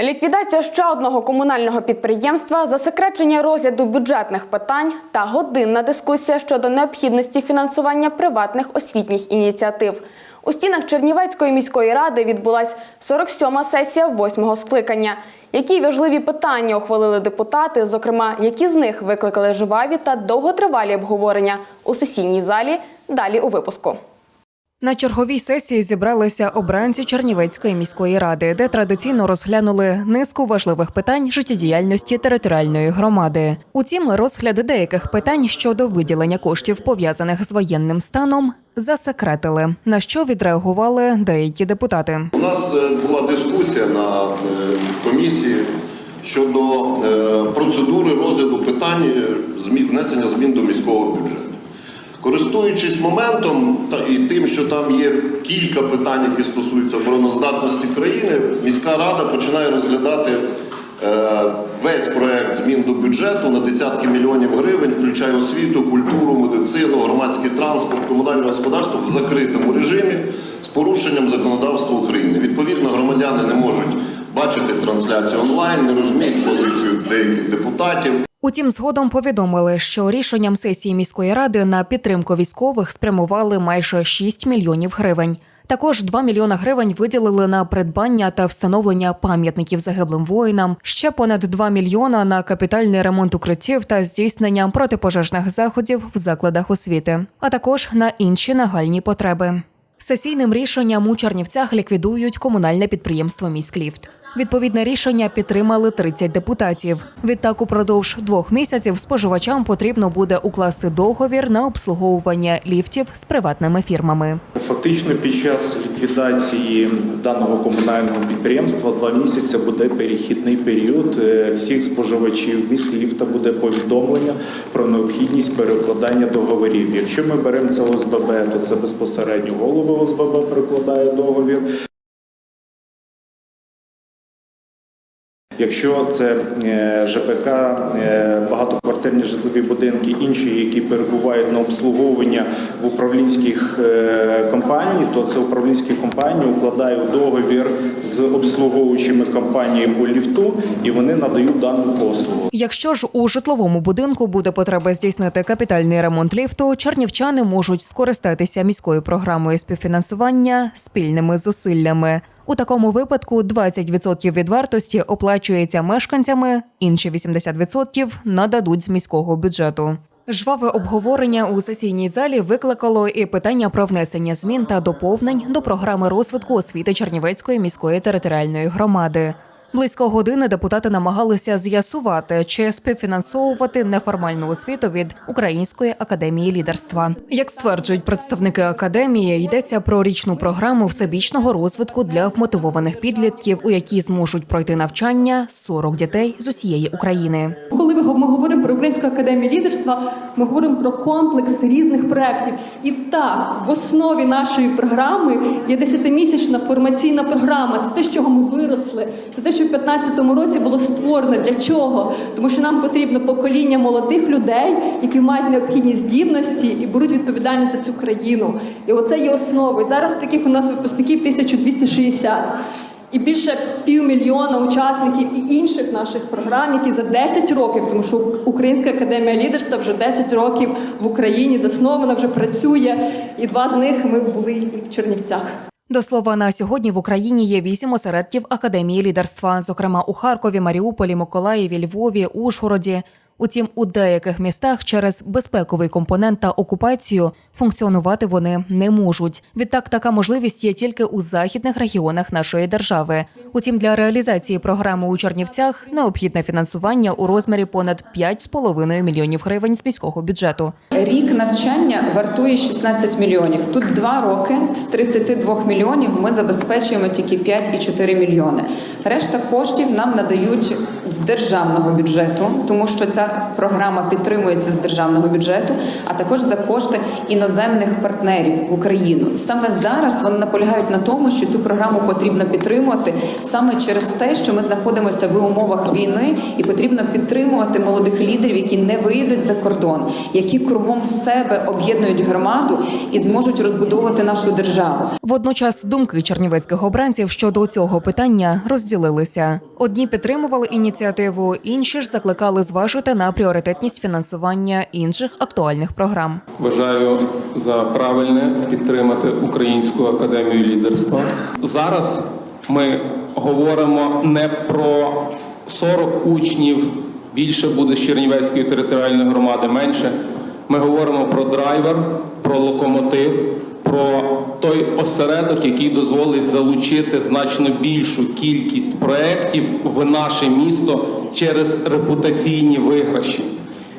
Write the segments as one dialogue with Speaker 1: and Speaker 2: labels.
Speaker 1: Ліквідація ще одного комунального підприємства, засекречення розгляду бюджетних питань та годинна дискусія щодо необхідності фінансування приватних освітніх ініціатив. У стінах Чернівецької міської ради відбулась 47-ма сесія 8-го скликання. Які важливі питання ухвалили депутати, зокрема, які з них викликали жваві та довготривалі обговорення у сесійній залі. Далі у випуску.
Speaker 2: На черговій сесії зібралися обранці Чернівецької міської ради, де традиційно розглянули низку важливих питань життєдіяльності територіальної громади. Утім, розгляди деяких питань щодо виділення коштів пов'язаних з воєнним станом засекретили. На що відреагували деякі депутати.
Speaker 3: У нас е, була дискусія на е, комісії щодо е, процедури розгляду питань внесення змін до міського. Користуючись моментом та і тим, що там є кілька питань, які стосуються обороноздатності країни, міська рада починає розглядати е, весь проект змін до бюджету на десятки мільйонів гривень, включає освіту, культуру, медицину, громадський транспорт, комунальне господарство в закритому режимі з порушенням законодавства України. Відповідно, громадяни не можуть бачити трансляцію онлайн, не розуміють позицію деяких депутатів.
Speaker 2: Утім, згодом повідомили, що рішенням сесії міської ради на підтримку військових спрямували майже 6 мільйонів гривень. Також 2 мільйона гривень виділили на придбання та встановлення пам'ятників загиблим воїнам, ще понад 2 мільйона на капітальний ремонт укриттів та здійснення протипожежних заходів в закладах освіти, а також на інші нагальні потреби. Сесійним рішенням у Чернівцях ліквідують комунальне підприємство «Міськліфт». Відповідне рішення підтримали 30 депутатів. Відтак, упродовж двох місяців споживачам потрібно буде укласти договір на обслуговування ліфтів з приватними фірмами.
Speaker 4: Фактично, під час ліквідації даного комунального підприємства два місяці буде перехідний період. Е, Всіх споживачів міськліфта буде повідомлення про необхідність перекладання договорів. Якщо ми беремо це ОСББ, то це безпосередньо голова ОСББ перекладає договір. Якщо це е, ЖПК, е, багатоквартирні житлові будинки, інші, які перебувають на обслуговування в управлінських е, компаній, то це управлінські компанії укладають договір з обслуговуючими компаніями по ліфту, і вони надають дану послугу.
Speaker 2: Якщо ж у житловому будинку буде потреба здійснити капітальний ремонт ліфту, чернівчани можуть скористатися міською програмою співфінансування спільними зусиллями. У такому випадку 20% від вартості оплачується мешканцями, інші 80% нададуть з міського бюджету. Жваве обговорення у сесійній залі викликало і питання про внесення змін та доповнень до програми розвитку освіти Чернівецької міської територіальної громади. Близько години депутати намагалися з'ясувати, чи співфінансовувати неформальну освіту від Української академії лідерства. Як стверджують представники академії, йдеться про річну програму всебічного розвитку для вмотивованих підлітків, у якій зможуть пройти навчання 40 дітей з усієї України.
Speaker 5: Коли ми говоримо Українську академію лідерства, ми говоримо про комплекс різних проєктів. І так, в основі нашої програми є 10-місячна формаційна програма. Це те, з чого ми виросли. Це те, що в 2015 році було створено. Для чого? Тому що нам потрібно покоління молодих людей, які мають необхідні здібності і беруть відповідальність за цю країну. І оце є основою. Зараз таких у нас випускників 1260. І більше півмільйона учасників і інших наших програм, які за 10 років, тому що Українська академія лідерства вже 10 років в Україні заснована, вже працює, і два з них ми були і в Чернівцях.
Speaker 2: До слова, на сьогодні в Україні є вісім осередків академії лідерства, зокрема у Харкові, Маріуполі, Миколаєві, Львові, Ужгороді. Утім, у деяких містах через безпековий компонент та окупацію функціонувати вони не можуть. Відтак, така можливість є тільки у західних регіонах нашої держави. Утім, для реалізації програми у Чернівцях необхідне фінансування у розмірі понад 5,5 мільйонів гривень з міського бюджету.
Speaker 6: Рік навчання вартує 16 мільйонів. Тут два роки з 32 мільйонів ми забезпечуємо тільки 5,4 мільйони. Решта коштів нам надають з державного бюджету, тому що ця програма підтримується з державного бюджету, а також за кошти іноземних партнерів в Україну. Саме зараз вони наполягають на тому, що цю програму потрібно підтримувати саме через те, що ми знаходимося в умовах війни, і потрібно підтримувати молодих лідерів, які не виїдуть за кордон, які кругом себе об'єднують громаду і зможуть розбудовувати нашу державу.
Speaker 2: Водночас думки чернівецьких обранців щодо цього питання розділилися. Одні підтримували ініціативу, інші ж закликали зважити на пріоритетність фінансування інших актуальних програм.
Speaker 7: Вважаю за правильне підтримати Українську академію лідерства. Зараз ми говоримо не про 40 учнів, більше буде з Чернівецької територіальної громади, менше. Ми говоримо про драйвер, про локомотив, про той осередок, який дозволить залучити значно більшу кількість проєктів в наше місто через репутаційні виграші.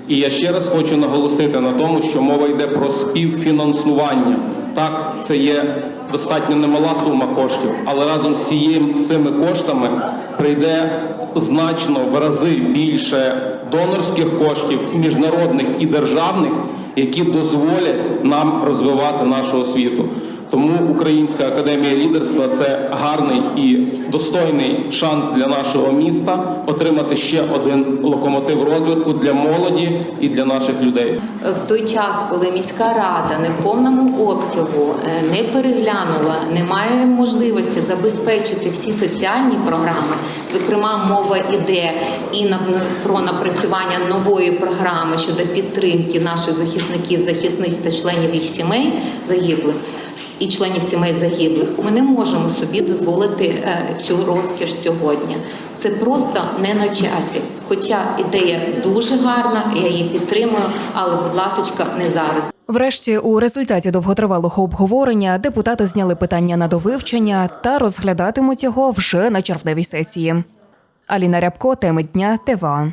Speaker 7: І я ще раз хочу наголосити на тому, що мова йде про співфінансування. Так, це є достатньо немала сума коштів, але разом з цими коштами прийде значно в рази більше донорських коштів, міжнародних і державних, які дозволять нам розвивати нашу освіту. Тому Українська академія лідерства це гарний і достойний шанс для нашого міста отримати ще один локомотив розвитку для молоді і для наших людей.
Speaker 8: в той час, коли міська рада не в повному обсягу е, не переглянула, не має можливості забезпечити всі соціальні програми. Зокрема, мова йде і на- про напрацювання нової програми щодо підтримки наших захисників, захисниць та членів їх сімей загиблих. І членів сімей загиблих ми не можемо собі дозволити е, цю розкіш сьогодні. Це просто не на часі. Хоча ідея дуже гарна, я її підтримую, але, будь ласка, не зараз.
Speaker 2: Врешті, у результаті довготривалого обговорення депутати зняли питання на довивчення та розглядатимуть його вже на червневій сесії. Аліна Рябко, теми дня, ТВА.